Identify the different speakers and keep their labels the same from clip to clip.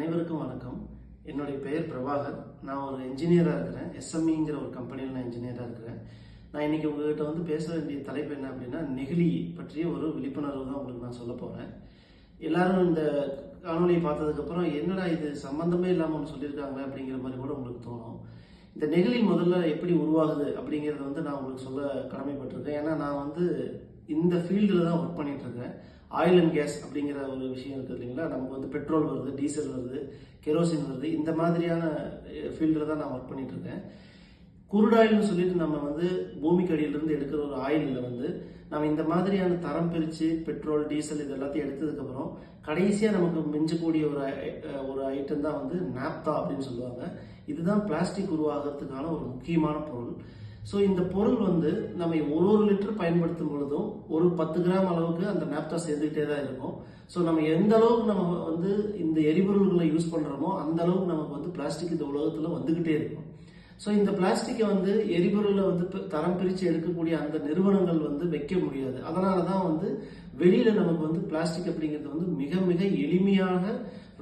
Speaker 1: அனைவருக்கும் வணக்கம். என்னுடைய பெயர் பிரபாகர். நான் ஒரு இன்ஜினியராக இருக்கிறேன். எஸ்எம்இங்கிற ஒரு கம்பெனியில் நான் இன்ஜினியராக இருக்கிறேன். நான் இன்னைக்கு உங்கள்கிட்ட வந்து பேச வேண்டிய தலைப்பு என்ன அப்படின்னா நெகிழி பற்றிய ஒரு விழிப்புணர்வு தான் உங்களுக்கு நான் சொல்ல போகிறேன் எல்லாரும் இந்த காணொலியை பார்த்ததுக்கப்புறம் என்னடா இது சம்மந்தமே இல்லாமல் ஒன்று சொல்லியிருக்காங்க அப்படிங்கிற மாதிரி கூட உங்களுக்கு தோணும். இந்த நெகிழி முதல்ல எப்படி உருவாகுது அப்படிங்கிறத வந்து நான் உங்களுக்கு சொல்ல கடமைப்பட்டிருக்கேன். ஏன்னா நான் வந்து இந்த ஃபீல்டில் தான் ஒர்க் பண்ணிகிட்ருக்கேன் ஆயில் அண்ட் கேஸ் அப்படிங்கிற ஒரு விஷயம் இருக்குது இல்லைங்களா? நமக்கு வந்து பெட்ரோல் வருது டீசல் வருது கெரோசின் வருது. இந்த மாதிரியான ஃபீல்டில் தான் நான் ஒர்க் பண்ணிட்டு இருக்கேன். குருடாயில்னு சொல்லிட்டு நம்ம வந்து பூமிக்கு அடியிலிருந்து எடுக்கிற ஒரு ஆயிலில் வந்து நம்ம இந்த மாதிரியான தரம் பிரித்து பெட்ரோல் டீசல் இது எல்லாத்தையும் எடுத்ததுக்கப்புறம் கடைசியாக நமக்கு மிஞ்சக்கூடிய ஒரு ஐ- ஒரு ஐட்டம் தான் வந்து நாப்தா அப்படின்னு சொல்லுவாங்க. இதுதான் பிளாஸ்டிக் உருவாகிறதுக்கான ஒரு முக்கியமான பொருள். ஸோ இந்த பொருள் வந்து நம்ம ஒரு ஒரு லிட்டர் பயன்படுத்தும் பொழுதும் ஒரு பத்து கிராம் அளவுக்கு அந்த நாப்தா சேர்ந்துக்கிட்டே தான் இருக்கும். ஸோ நம்ம எந்த அளவுக்கு நம்ம வந்து இந்த எரிபொருள்களை யூஸ் பண்ணுறோமோ அந்த அளவுக்கு நமக்கு வந்து பிளாஸ்டிக் இந்த உலகத்தில் வந்துக்கிட்டே இருக்கும். ஸோ இந்த பிளாஸ்டிக்கை வந்து எரிபொருளை வந்து தரம் பிரித்து எடுக்கக்கூடிய அந்த நிறுவனங்கள் வந்து வைக்க முடியாது. அதனால தான் வந்து வெளியில் நமக்கு வந்து பிளாஸ்டிக் அப்படிங்கிறது வந்து மிக மிக எளிமையாக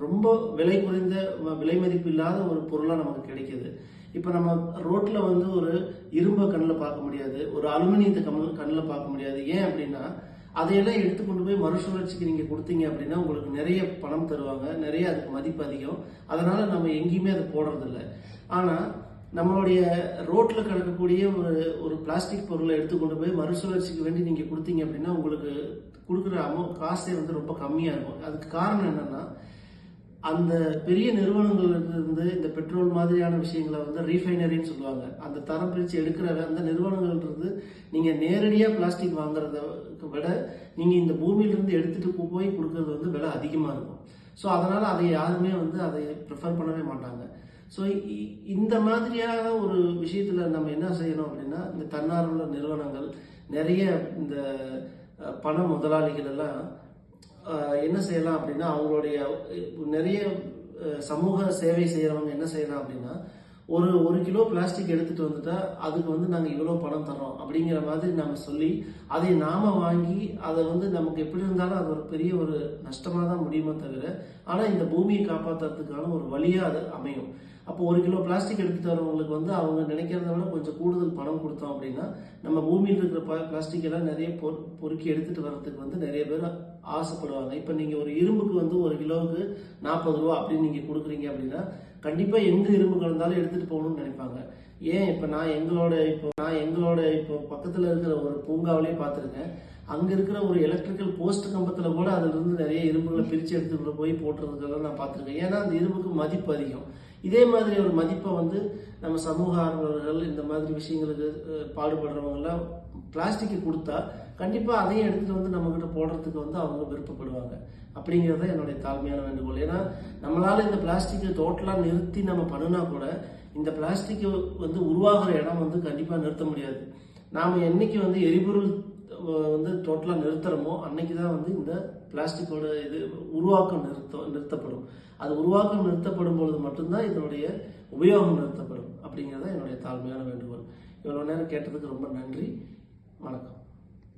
Speaker 1: ரொம்ப விலை குறைந்த விலை மதிப்பு இல்லாத ஒரு பொருளாக நமக்கு கிடைக்கிது. இப்போ நம்ம ரோட்டில் வந்து ஒரு இரும்பை கண்ணில் பார்க்க முடியாது ஒரு அலுமினியத்தை கண்ணில் கண்ணில் பார்க்க முடியாது. ஏன் அப்படின்னா அதையெல்லாம் எடுத்து கொண்டு போய் மறுசுழற்சிக்கு நீங்கள் கொடுத்தீங்க அப்படின்னா உங்களுக்கு நிறைய பணம் தருவாங்க நிறைய அதுக்கு மதிப்பு அதிகம். அதனால் நம்ம எங்கேயுமே அதை போடுறதில்ல. ஆனால் நம்மளுடைய ரோட்டில் கிடக்கக்கூடிய ஒரு ஒரு பிளாஸ்டிக் பொருளை எடுத்து கொண்டு போய் மறுசுழற்சிக்கு வேண்டி நீங்கள் கொடுத்தீங்க அப்படின்னா உங்களுக்கு கொடுக்குற அமௌண்ட் காசே வந்து ரொம்ப கம்மியாக இருக்கும். அதுக்கு காரணம் என்னென்னா அந்த பெரிய நிறுவனங்கள்லேருந்து இந்த பெட்ரோல் மாதிரியான விஷயங்களை வந்து ரீஃபைனரின்னு சொல்லுவாங்க. அந்த தரம் பிரித்து எடுக்கிற அந்த நிறுவனங்கள்ன்றது நீங்கள் நேரடியாக பிளாஸ்டிக் வாங்குறத விட நீங்கள் இந்த பூமியிலிருந்து எடுத்துகிட்டு போய் கொடுக்கறது வந்து விலை அதிகமாக இருக்கும். ஸோ அதனால் அதை யாருமே வந்து அதை ப்ரிஃபர் பண்ணவே மாட்டாங்க. ஸோ இந்த மாதிரியான ஒரு விஷயத்தில் நம்ம என்ன செய்யணும் அப்படின்னா இந்த தன்னார்வல நிறுவனங்கள் நிறைய இந்த பண முதலாளிகள் எல்லாம் என்ன செய்யலாம் அப்படின்னா அவங்களுடைய நிறைய சமூக சேவை செய்கிறவங்க என்ன செய்யலாம் அப்படின்னா ஒரு ஒரு கிலோ பிளாஸ்டிக் எடுத்துகிட்டு வந்துட்டா அதுக்கு வந்து நாங்கள் இவ்வளோ பணம் தரோம் அப்படிங்கிற மாதிரி நம்ம சொல்லி அதை நாம் வாங்கி அதை வந்து நமக்கு எப்படி இருந்தாலும் அது ஒரு பெரிய ஒரு நஷ்டமாக தான் முடியுமே தவிர ஆனால் இந்த பூமியை காப்பாற்றுறதுக்கான ஒரு வழியாக அது அமையும். அப்போ ஒரு கிலோ பிளாஸ்டிக் எடுத்து வரவங்களுக்கு வந்து அவங்க நினைக்கிறத விட கொஞ்சம் கூடுதல் பணம் கொடுத்தோம் அப்படின்னா நம்ம பூமியில் இருக்கிற ப பிளாஸ்டிக் எல்லாம் நிறைய பொ பொறுக்கி எடுத்துகிட்டு வர்றதுக்கு வந்து நிறைய பேர் ஆசைப்படுவாங்க. இப்போ நீங்கள் ஒரு இரும்புக்கு வந்து ஒரு கிலோவுக்கு நாற்பது ரூபா அப்படின்னு நீங்கள் கொடுக்குறீங்க அப்படின்னா கண்டிப்பாக எந்த இரும்பு கலந்தாலும் எடுத்துகிட்டு போகணும்னு நினைப்பாங்க. ஏன் இப்போ நான் எங்களோட இப்போ நான் எங்களோட இப்போ பக்கத்தில் இருக்கிற ஒரு பூங்காவிலே பார்த்துருக்கேன். அங்கே இருக்கிற ஒரு எலக்ட்ரிக்கல் போஸ்ட் கம்பத்தில் கூட அதிலிருந்து நிறைய இரும்புகளை பிரித்து எடுத்துக்கிட்டு போய் போட்டுறதுக்கெல்லாம் நான் பார்த்துருக்கேன். ஏன்னா அந்த இரும்புக்கு மதிப்பு அதிகம். இதே மாதிரி ஒரு மதிப்பை வந்து நம்ம சமூக ஆர்வலர்கள் இந்த மாதிரி விஷயங்களுக்கு பாடுபடுறவங்கெல்லாம் பாடுபடுறவங்கலாம் பிளாஸ்டிக்கு கொடுத்தா கண்டிப்பாக அதையும் எடுத்துகிட்டு வந்து நம்மக்கிட்ட போடுறதுக்கு வந்து அவங்க விருப்பப்படுவாங்க. அப்படிங்கிறது தான் என்னுடைய தாழ்மையான வேண்டுகோள். ஏன்னா நம்மளால் இந்த பிளாஸ்டிக்கை டோட்டலாக நிறுத்தி நம்ம பண்ணினா கூட இந்த பிளாஸ்டிக்கு வந்து உருவாகிற இடம் வந்து கண்டிப்பாக நிறுத்த முடியாது. நாம் என்னைக்கு வந்து எரிபொருள் வந்து டோட்டலாக நிறுத்துகிறோமோ அன்னைக்கு தான் வந்து இந்த பிளாஸ்டிக்கோட இது உருவாக்கம் நிறுத்த நிறுத்தப்படும். அது உருவாக்கம் நிறுத்தப்படும் பொழுது மட்டும்தான் இதனுடைய உபயோகம் நிறுத்தப்படும் அப்படிங்கிறது தான் என்னுடைய தாழ்மையான வேண்டுகோள். இவ்வளோ நேரம் கேட்டதுக்கு ரொம்ப நன்றி. வணக்கம்.